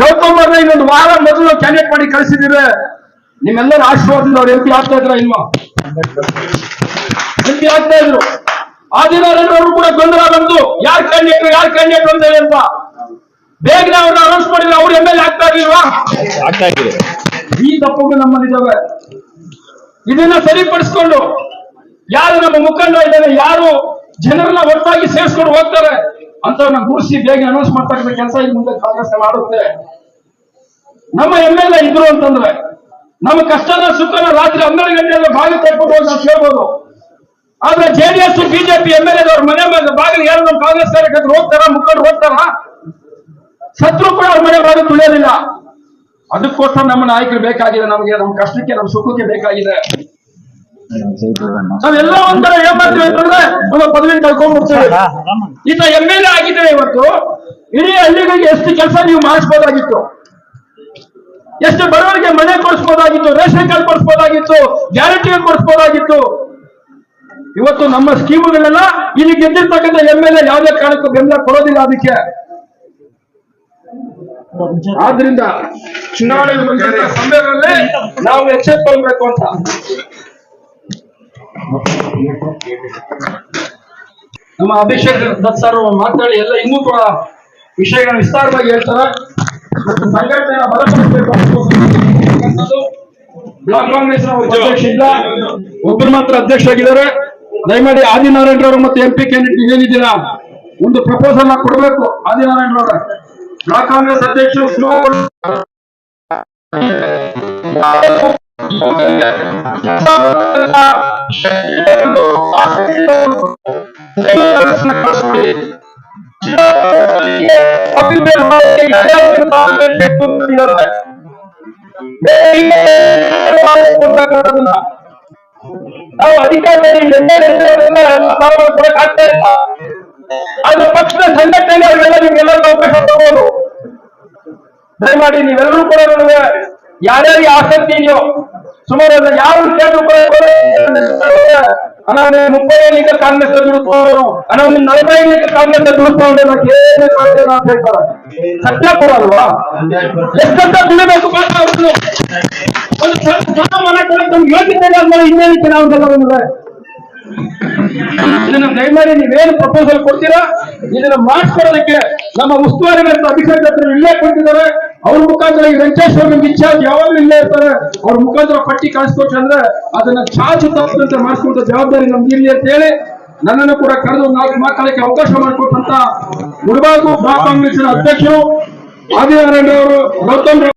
ಗೌತಮ್ ಅವ್ರನ್ನ ಇನ್ನೊಂದು ವಾರ ಮೊದಲು ಕ್ಯಾಂಡಿಡೇಟ್ ಮಾಡಿ ಕಳಿಸಿದ್ರೆ ನಿಮ್ಮೆಲ್ಲರ ಆಶೀರ್ವಾದದಿಂದ ಅವ್ರು ಎಂಪಿ ಆಗ್ತಾ ಇದ್ರ ಇಲ್ವಾ? ಎಂಪಿ ಆಗ್ತಾ ಇದ್ರು. ಆದಿನಾರಾಯಣವರು ಕೂಡ ಗೊಂದಲ ಬಂತು ಯಾರ್ ಕ್ಯಾಂಡಿಡೇಟ್ ಯಾರ್ ಕ್ಯಾಂಡಿಡೇಟ್ ಅಂತ ಹೇಳಿ ಅಂತ. ಬೇಗನೆ ಅವ್ರನ್ನ ಅನೌನ್ಸ್ ಮಾಡಿದ್ರೆ ಅವ್ರು ಎಂ ಎಲ್ ಆಗ್ತಾ ಇರ್ಲಿಲ್ವಾ ಈ ತಪ್ಪುಗಳು ನಮ್ಮಲ್ಲಿದ್ದಾವೆ ಇದನ್ನ ಸರಿಪಡಿಸ್ಕೊಂಡು ಯಾರು ನಮ್ಮ ಮುಖಂಡ ಇದ್ದಾರೆ ಯಾರು ಜನರನ್ನ ಒಟ್ಟಾಗಿ ಸೇರಿಸ್ಕೊಂಡು ಹೋಗ್ತಾರೆ ಅಂತವ್ರನ್ನ ಗುಡಿಸಿ ಬೇಗ ಅನೌನ್ಸ್ ಮಾಡ್ತಕ್ಕಂಥ ಕೆಲಸ ಇದು ಮುಂದೆ ಕಾಂಗ್ರೆಸ್ ಮಾಡುತ್ತೆ. ನಮ್ಮ ಎಂ ಎಲ್ ಎ ಇದ್ರು ಅಂತಂದ್ರೆ, ನಮ್ಮ ಕಷ್ಟದ ಸುಖನ ರಾತ್ರಿ ಹನ್ನೆರಡು ಗಂಟೆಯಲ್ಲಿ ಬಾಗಿಲು ತೆಗೆದು ನಾವು ಕೇಳ್ಬೋದು. ಆದ್ರೆ ಜೆಡಿಎಸ್ ಬಿಜೆಪಿ ಎಂ ಎಲ್ ಎದವ್ರ ಮನೆ ಮೇಲೆ ಬಾಗಿಲು ಯಾರು ನಮ್ಮ ಕಾಂಗ್ರೆಸ್ ಕಾರ್ಯಕರ್ತರು ಹೋಗ್ತಾರ, ಮುಖಂಡರು ಹೋಗ್ತಾರ? ಶತ್ರು ಕೂಡ ಅವ್ರ ಮನೆ ಬಾಗಿಲು ತುಳಿಯೋದಿಲ್ಲ. ಅದಕ್ಕೋಸ್ಕರ ನಮ್ಮ ನಾಯಕರು ಬೇಕಾಗಿದೆ, ನಮಗೆ ನಮ್ಮ ಕಷ್ಟಕ್ಕೆ ನಮ್ಮ ಸುಖಕ್ಕೆ ಬೇಕಾಗಿದೆ. ನಾವೆಲ್ಲ ಒಂಥರ ಏನ್ ಮಾಡ್ತೀವಿ ಅಂತಂದ್ರೆ ನಮ್ಮ ಪದವಿ ಕಳ್ಕೊಂಡ್ಬಿಡ್ತೇವೆ ಈತ ಎಂ ಎಲ್ ಎ ಆಗಿದ್ದೇವೆ ಇವತ್ತು. ಇಡೀ ಹಳ್ಳಿಗಳಿಗೆ ಎಷ್ಟು ಕೆಲಸ ನೀವು ಮಾಡಿಸ್ಬೋದಾಗಿತ್ತು? ಎಷ್ಟು ಬಡವರಿಗೆ ಮನೆ ಕೊಡಿಸ್ಬೋದಾಗಿತ್ತು ರೇಷನ್ ಕಾರ್ಡ್ ಕೊಡಿಸ್ಬೋದಾಗಿತ್ತು ಗ್ಯಾರಂಟಿ ಕೊಡಿಸ್ಬೋದಾಗಿತ್ತು. ಇವತ್ತು ನಮ್ಮ ಸ್ಕೀಮ್ಗಳೆಲ್ಲ ಇಲ್ಲಿ ಗೆದ್ದಿರ್ತಕ್ಕಂಥ ಎಂ ಎಲ್ ಎ ಯಾವುದೇ ಕಾರಣಕ್ಕೂ ಬೆಂಬಲ ಕೊಡೋದಿಲ್ಲ ಅದಕ್ಕೆ. ಆದ್ರಿಂದ ಚುನಾವಣೆ ನಾವು ಎಚ್ಚೆತ್ಕೊಳ್ಬೇಕು ಅಂತ. ನಮ್ಮ ಅಭಿಷೇಕ್ ದತ್ ಸರ್ ಮಾತಾಡಿ ಎಲ್ಲ ಇನ್ನೂ ಕೂಡ ವಿಷಯಗಳನ್ನ ವಿಸ್ತಾರವಾಗಿ ಹೇಳ್ತಾರ. ಮತ್ತು ಸಂಘಟನೆಯ ಬಲಪಡಿಸಬೇಕು ಬ್ಲಾಕ್ ಕಾಂಗ್ರೆಸ್ ಅಧ್ಯಕ್ಷ ಇಲ್ಲ. ಒಬ್ಬರು ಮಾತ್ರ ಅಧ್ಯಕ್ಷ ಆಗಿದ್ದಾರೆ. ದಯಮಾಡಿ ಆದಿನಾರಾಯಣರವರು ಮತ್ತು ಎಂ ಪಿ ಕ್ಯಾಂಡಿಡೇಟ್ ಏನಿದ್ದೀರಾ ಒಂದು ಪ್ರಪೋಸಲ್ನ ಕೊಡಬೇಕು ಆದಿನಾರಾಯಣರವರ ಬ್ಲಾಕ್ ಕಾಂಗ್ರೆಸ್ ಅಧ್ಯಕ್ಷರು ನಾವು ಅಧಿಕಾರದಲ್ಲಿ ಆಗ್ತಾ ಇಲ್ಲ ಅದು ಪಕ್ಷದ ಸಂಘಟನೆ ಅವರೆಲ್ಲ ನಿಮ್ಗೆಲ್ಲರಿಗೂ ಅವಕಾಶ ತಗೋದು ದಯಮಾಡಿ ನೀವೆಲ್ಲರೂ ಕೂಡ ನನಗೆ ಯಾರ್ಯಾರಿಗೆ ಆಸಕ್ತಿ ಇದೆಯೋ ಸುಮಾರು ಯಾರು ಅಣ್ಣ నాకు ದುಡಿಬೇಕು ಮಾತ್ರ ಅವ್ರದ್ದು ಒಂದು ಸಣ್ಣ ಸಣ್ಣ ಮನೆ ಕೊಡಕ್ಕೆ ನಮ್ಗೆ ಯೋಗ್ಯತೆ ಇಲ್ಲ ಅಂದ್ಮೇಲೆ ಇನ್ನೇನಕ್ಕೆ ನಾವು ಬಂದ್ರೆ? ಇದನ್ನ ದಯಮಾಡಿ ನೀವೇನು ಪ್ರಪೋಸಲ್ ಕೊಡ್ತೀರಾ? ಇದನ್ನ ಮಾಡಿಸ್ಕೊಡೋದಕ್ಕೆ ನಮ್ಮ ಉಸ್ತುವಾರಿ ಅಭಿಷೇಕ್ ಹತ್ರ ಇಲ್ಲೇ ಕೊಟ್ಟಿದ್ದಾರೆ. ಅವ್ರ ಮುಖಾಂತರ ಈ ವೆಂಕಟೇಶ್ವರ ಇನ್ಚಾರ್ಜ್ ಯಾವಾಗಲೂ ಇಲ್ಲೇ ಇರ್ತಾರೆ. ಅವ್ರ ಮುಖಾಂತರ ಪಟ್ಟಿ ಕಳಿಸ್ಕೊಟ್ರೆ ಅಂದ್ರೆ ಅದನ್ನ ಚಾಚು ತಪ್ಪದಂತೆ ಮಾಡಿಸ್ಕೊಂತ ಜವಾಬ್ದಾರಿ ನಮ್ಗೆ ಇಲ್ಲಿ ಅಂತ ಹೇಳಿ ನನ್ನನ್ನು ಕೂಡ ಕರೆದು ನಾಲ್ಕು ಮಾತಾಡಕ್ಕೆ ಅವಕಾಶ ಮಾಡಿಕೊಟ್ಟಂತ ಮುಳಬಾಗು ಬ್ಲಾಕ್ ಕಾಂಗ್ರೆಸ್ನ ಅಧ್ಯಕ್ಷರು ಆದಿನಾರಾಯಣ ಅವರು ಗೌತಮ್